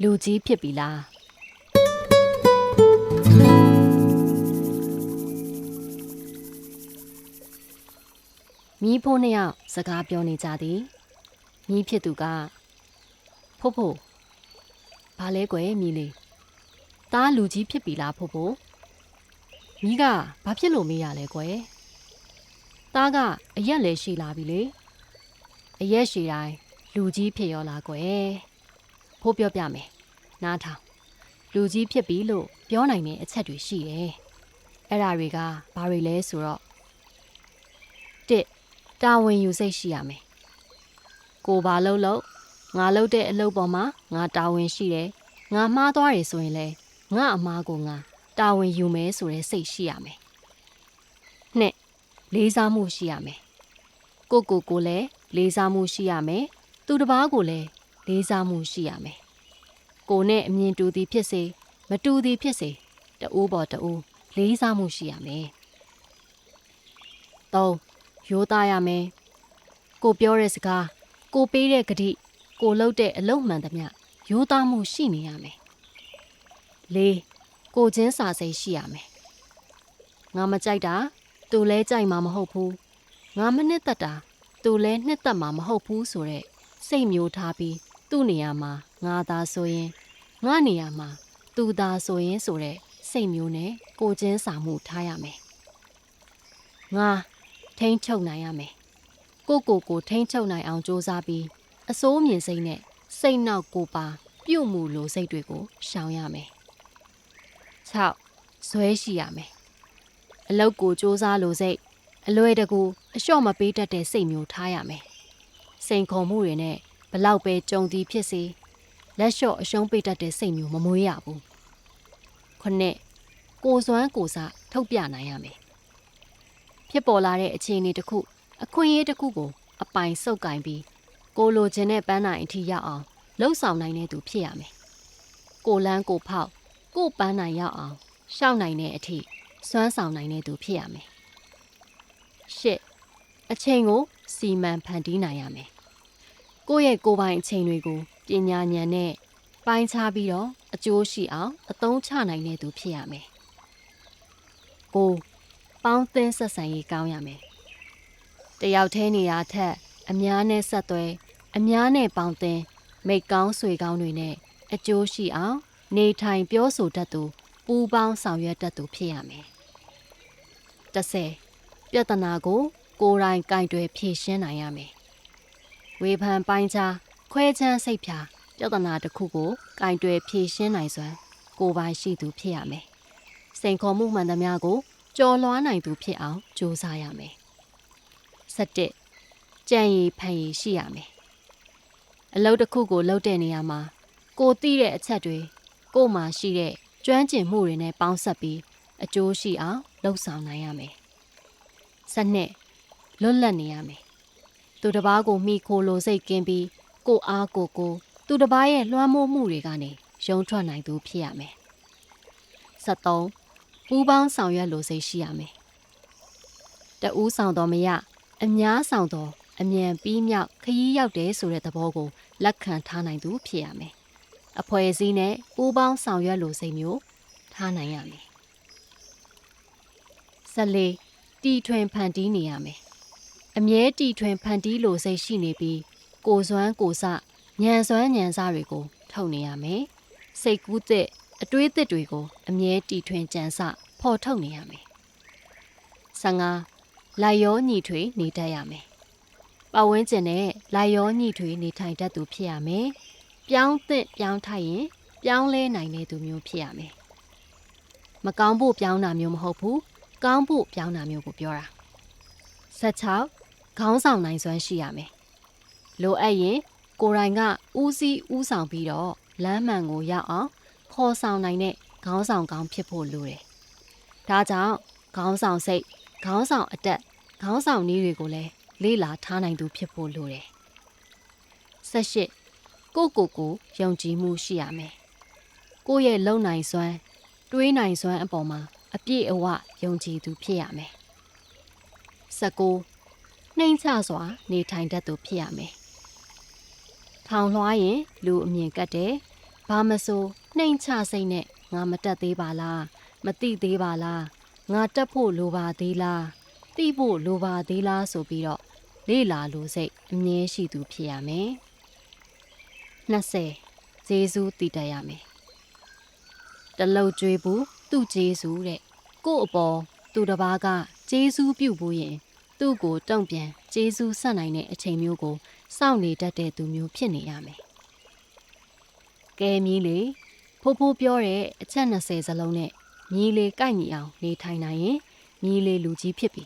လူကြီးဖြစ်ပြီလားမိဖို့နှစ်ယောက်စကားပြောနေကြသည်မိဖြစ်သူကဖို့ဖို့ဘာလဲကွယ်မိလေးတားလူကြီးဖြစ်ပြီလားဖို့ဖို့မိကဘာဖြစ်လို့မေးရလဲကွယ်တားကအရက်လည်းရှိလာပြီလေအရက်ရှိတိုင်းလူကြီးဖြစ်ရောလားကွယ် ဖို့ပြောပြမယ်နားထောင်လူကြီးဖြစ်ပြီလို့ပြောနိုင်တဲ့အချက်တွေရှိတယ်အဲ့ဒါတွေကဘာတွေလဲဆိုတော့တစ်တာဝန်ယူစိတ်ရှိရမယ်ကိုဘာလို့လို့ငါလုပ်တဲ့အလုပ်ပေါ်မှာငါတာဝန်ရှိတယ်ငါမှားသွားတယ်ဆိုရင်လေငါအမားကိုငါတာဝန်ယူမယ်ဆိုတဲ့စိတ်ရှိရမယ်နှစ်လေးစားမှုရှိရမယ်ကိုကိုကိုလည်းလေးစားမှုရှိရမယ်သူတစ်ပါးကိုလည်းလေးစားမှုရှိရမယ် ကိုနဲ့အမြင်တူသည်ဖြစ်စေမတူသည်ဖြစ်စေတအိုးပေါ်တအိုးလေးစားမှုရှိရမယ်သုံးရိုးသားရမယ်ကိုပြောတဲ့စကားကိုပေးတဲ့ဂတိကိုလှုပ်တဲ့အလုပ်မှန်သမျှရိုးသားမှုရှိနေရမယ်လေးကိုချင်းစာစိတ်ရှိရမယ်ငါမကြိုက်တာသူလဲကြိုက်မှာမဟုတ်ဘူးငါမနှစ်သက်တာသူလဲနှစ်သက်မှာမဟုတ်ဘူးဆိုတော့စိတ်မျိုးထားပြီးသူ့နေရာမှာငါသာဆိုရင် ငါနေရမှာသူသာဆိုရင်ဆိုတဲ့စိတ်မျိုးနဲ့ကိုချင်းစာမှုထားရမယ်ငါထိမ့်ချုပ်နိုင်ရမယ်ကိုကိုကိုထိမ့်ချုပ်နိုင်အောင်စူးစမ်းပြီးအစိုးမြင်စိတ်နဲ့စိတ်နောက်ကိုပါ ပြုတ်မှုလိုစိတ်တွေကိုရှောင်ရမယ်6ဇွဲရှိရမယ်အလောက်ကိုစူးစမ်းလိုစိတ်အလွယ်တကူအလျှော့မပေးတတ်တဲ့စိတ်မျိုးထားရမယ်စိန်ခေါ်မှုတွေနဲ့ဘလောက်ပဲကြုံသည်ဖြစ်စေ လက်လျှော့အရှုံးပေးတတ်တဲ့စိတ်မျိုးမမွေးရဘူးခုနှစ်ကိုစွမ်းကိုစားထုတ်ပြနိုင်ရမယ်ဖြစ်ပေါ်လာတဲ့အခြေအနေတစ်ခုအခွင့်အရေးတစ်ခုကို အပိုင်စုပ်ကင်ပြီးကိုလိုချင်တဲ့ပန်းနိုင်အထိရောက်အောင်လှုပ်ဆောင်နိုင်တဲ့သူဖြစ်ရမယ်ကိုလန်းကိုဖောက်ကိုပန်းနိုင်ရောက်အောင်ရှောက်နိုင်တဲ့အထိစွမ်းဆောင်နိုင်တဲ့သူဖြစ်ရမယ်ရှစ်အချိန်ကိုစီမံဖန်တီးနိုင်ရမယ်ကိုယ့်ရဲ့ကိုယ်ပိုင်အချိန်တွေကို ပညာဉာဏ်နဲ့ပိုင်းခြားပြီးတော့အကျိုးရှိအောင်အသုံးချနိုင်တဲ့သူဖြစ်ရမယ်ကိုပေါင်းသင်းဆက်ဆံရေးကောင်းရမယ်တယောက်တည်းနေတာထက် အများနဲ့ဆက်သွဲအများနဲ့ပေါင်းသင်းမိတ်ကောင်းဆွေကောင်းတွေနဲ့အကျိုးရှိအောင်နေထိုင်ပြောဆိုတတ်သူပူးပေါင်းဆောင်ရွက်တတ်သူဖြစ်ရမယ်။30ပြဿနာကို ကိုယ်တိုင်ကင်တွယ်ဖြေရှင်းနိုင်ရမယ်။ဝေဖန်ပိုင်းခြား ခွဲချမ်းစိတ်ဖြာပြဿနာတစ်ခုကိုကင်တွယ်ဖြေရှင်းနိုင်စွမ်းကိုယ်ပိုင်ရှိသူဖြစ်ရမယ်။စိန်ခေါ်မှုမှန်သမျှကိုကြော်လွှားနိုင်သူဖြစ်အောင်ကြိုးစားရမယ်။17ကြံရည်ဖန်ရည်ရှိရမယ်။အလုပ်တစ်ခုကိုလုပ်တဲ့နေရာမှာကိုသိတဲ့အချက်တွေကိုမှရှိတဲ့ကျွမ်းကျင်မှုတွေနဲ့ပေါင်းစပ်ပြီးအကျိုးရှိအောင်လှုပ်ဆောင်နိုင်ရမယ်။စနစ်လွတ်လပ်နေရမယ်။သူတစ်ပါးကိုမိခိုလိုစိတ်ကင်းပြီး ကိုအားကိုကိုသူတစ်ပါးရဲ့လွှမ်းမိုးမှုတွေကနေရုံထွက်နိုင်သူဖြစ်ရမယ်။73ပူးပေါင်းဆောင်ရွက်လိုစိတ်ရှိရမယ်။တဦးဆောင်တော်မရအများဆောင်တော်အမြန်ပြီးမြောက်ခရီးရောက်တယ်ဆိုတဲ့သဘောကိုလက်ခံထားနိုင်သူဖြစ်ရမယ်။အဖွဲ့အစည်းနဲ့ပူးပေါင်းဆောင်ရွက်လိုစိတ်မျိုးထားနိုင်ရမယ်။ဆက်လေးတီထွင်ဖန်တီးနေရမယ်။အမြဲတီထွင်ဖန်တီးလိုစိတ်ရှိနေပြီး ကိုစွမ်းကိုစညံစွမ်းညံစတွေကိုထုတ်နေရမယ်။စိတ်ကူးတဲ့အတွေးသစ်တွေကိုအမြဲတီထွင်ကြံစဖော်ထုတ်နေရမယ်။15လိုက်ရောညီထွေနေတတ်ရမယ်။ပတ်ဝန်းကျင်နဲ့လိုက်ရောညီထွေနေထိုင်တတ်သူဖြစ်ရမယ်။ပြောင်းသင့်ပြောင်းထိုက်ရင်ပြောင်းလဲနိုင်တဲ့သူမျိုးဖြစ်ရမယ်။မကောင်းဖို့ပြောင်းတာမျိုးမဟုတ်ဘူး။ကောင်းဖို့ပြောင်းတာမျိုးကိုပြောတာ။16ခေါင်းဆောင်နိုင်စွမ်းရှိရမယ်။ လိုအပ်ရင်ကိုယ်တိုင်ကဦးစီးဦးဆောင်ပြီးတော့လမ်းမှန်ကိုရောက်အောင်ခေါ်ဆောင်နိုင်တဲ့ခေါင်းဆောင်ကောင်းဖြစ်ဖို့လိုတယ်။ဒါကြောင့်ခေါင်းဆောင်စိတ်ခေါင်းဆောင်အတက်ခေါင်းဆောင်နည်းတွေကိုလည်းလေ့လာထားနိုင်သူဖြစ်ဖို့လိုတယ်။၁၈ကိုကိုကိုယုံကြည်မှုရှိရမယ်။ကိုယ့်ရဲ့လုံနိုင်စွမ်းတွေးနိုင်စွမ်းအပေါ်မှာအပြည့်အဝယုံကြည်သူဖြစ်ရမယ်။၁၉နှိမ်ချစွာနေထိုင်တတ်သူဖြစ်ရမယ်။ ထောင်လွှားရင်လူအမြင်ကတ်တယ်။ဘဘာမဆိုနှိမ်ချစိတ်နဲ့ငါမတက်သေးပါလားမတိသေးပါလားငါတက်ဖို့လိုပါသေးလားတိဖို့လိုပါသေးလားဆိုပြီးတော့လေ့လာလို့စိတ်အမြဲရှိသူဖြစ်ရမယ်20ဂျေဇူးတည်တတ်ရမယ်တလုတ်ကျွေးဘူးသူ့ဂျေဇူးတဲ့ကို့အပေါ်သူတစ်ပါးကဂျေဇူးပြုတ်ဘူးရင် သူ့ကိုတုံ့ပြန်ဂျေဇူးဆက်နိုင်တဲ့အချိန်မျိုးကိုစောင့်နေတတ်တဲ့သူမျိုးဖြစ်နေရမယ်ကဲမီးလေဖိုးဖိုးပြောတဲ့အချက်20စလုံးနဲ့မြည်လေကိုက်ညီအောင်နေထိုင်နိုင်ရင်မြည်လေလူကြီးဖြစ်ပြီ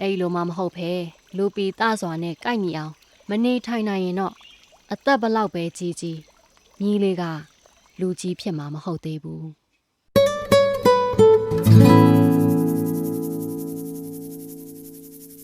အဲ့လိုမှမဟုတ်ဖဲလူပီတစွာနဲ့ကိုက်ညီအောင်မနေထိုင်နိုင်ရင်တော့အသက်ဘလောက်ပဲကြီးကြီးမြည်လေကလူကြီးဖြစ်မှာမဟုတ်သေးဘူး